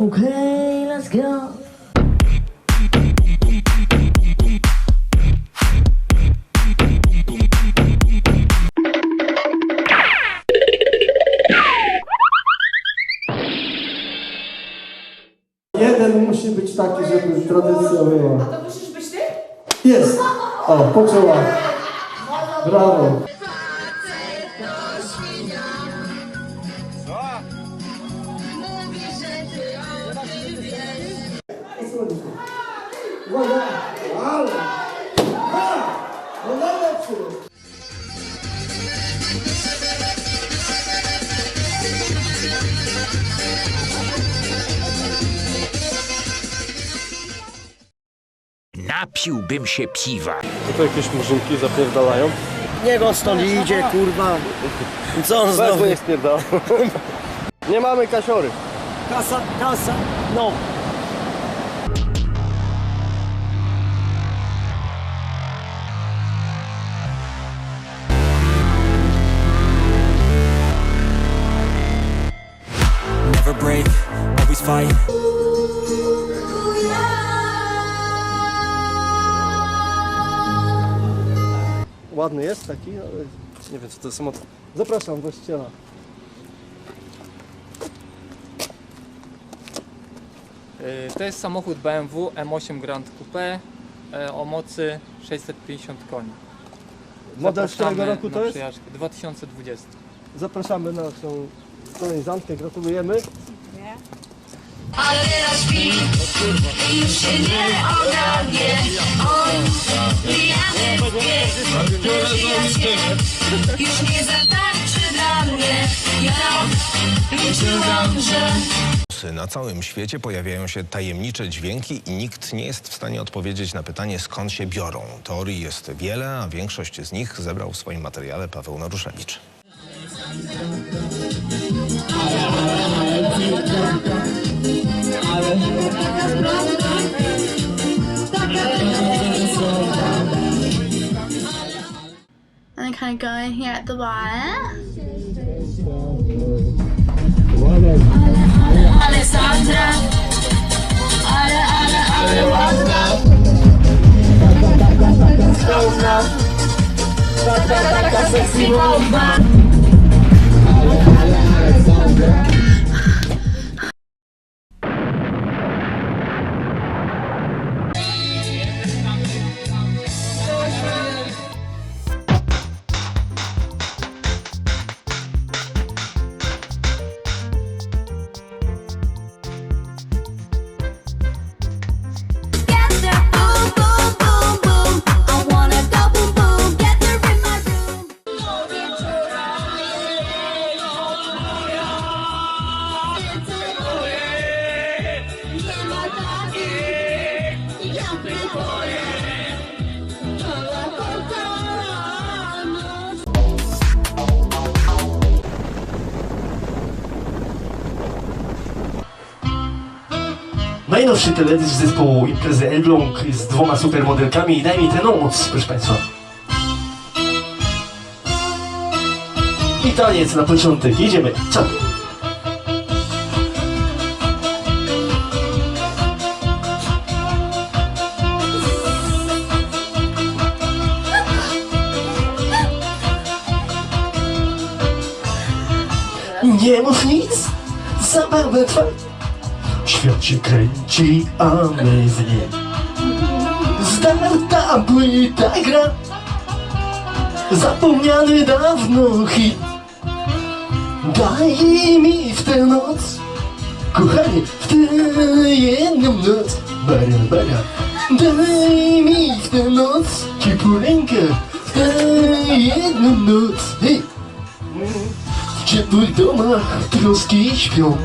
Okay, let's go. Jeden musi być taki, żeby tradycja była. A to musisz być ty? Jest! O, poczęła. Brawo. Uwaga! Ale! Ha! No najlepszy! Napiłbym się piwa. To jakieś murzynki zapierdalają? Niech on stąd idzie, kurwa. Co on znowu? Nie spierdala. Nie mamy kasiory. Kasa, kasa, no. Fight. Ładny jest taki, ale nie wiem co to jest samochód. Zapraszam właściciela. Y, To jest samochód BMW M8 Grand Coupe y, o mocy 650 koni. Model z którego roku to jest? przejażdżkę. 2020. Zapraszamy na tą koleżankę, gratulujemy. Ale teraz śpi i już się nie ogarnie On pijany wie, Już nie zatańczy dla mnie Ja liczyłam, że Na całym świecie pojawiają się tajemnicze dźwięki i nikt nie jest w stanie odpowiedzieć na pytanie, skąd się biorą. Teorii jest wiele, a większość z nich zebrał w swoim materiale Paweł Naruszewicz. gonna go in here at the bar. Alessandra. Alessandra. Alessandra. Najnowszy teledysk zespołu imprezy Elbląg z dwoma supermodelkami. Daj mi tę noc, proszę Państwa. I taniec na początek. Jedziemy. Co? Nie mów nic, zabawę trwa. Świat się kręci, a my w nim. Zdarta płyta gra, zapomniany dawno hit. Daj mi w tę noc, kochanie, w tę jedną noc, bara, bara. Daj mi w tę noc, ciepłą rękę, w tę jedną noc, hej. W ciepłych domach troski śpią,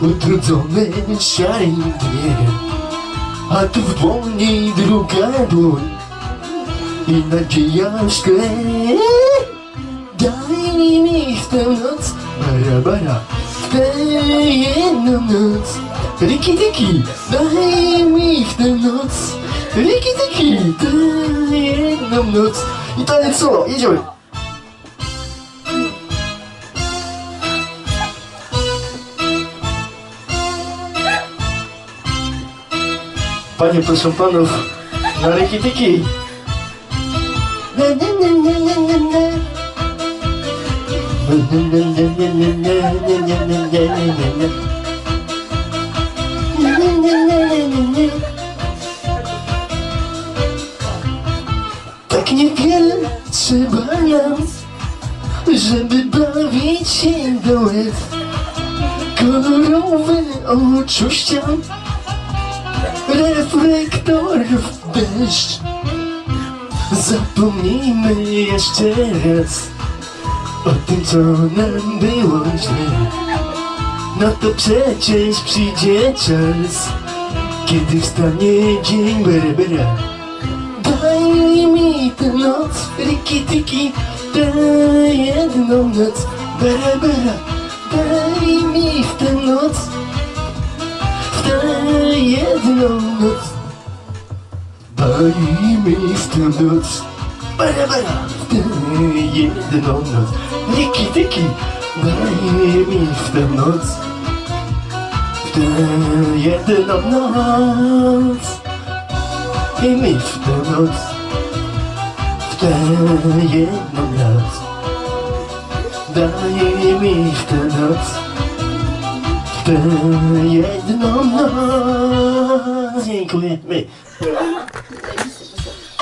utrudzony szarym dniem, a tu w dłoni druga dłoń i nadzieja szkle. Daj mi w tę noc, bara bara, w tę jedną noc. Riki tiki, daj na, na, na, na, na. Tak niewiele trzeba nam, żeby bawić się do łez. Kolorowe oczucia, reflektorów deszcz. Zapomnijmy jeszcze raz o tym, co nam było źle. No to przecież przyjdzie czas, kiedy wstanie dzień berbera. Daj mi tę noc, riki tiki, tę jedną noc, bera bera. Daj mi w tę noc, yalnız Daimi istiyoruz? Beraber yeniden olmaz Diki diki Daimi istiyoruz? Yeniden olmaz Daimi istiyoruz. Yeniden olmaz Daimi istiyoruz? Yeniden olmaz 人一個目。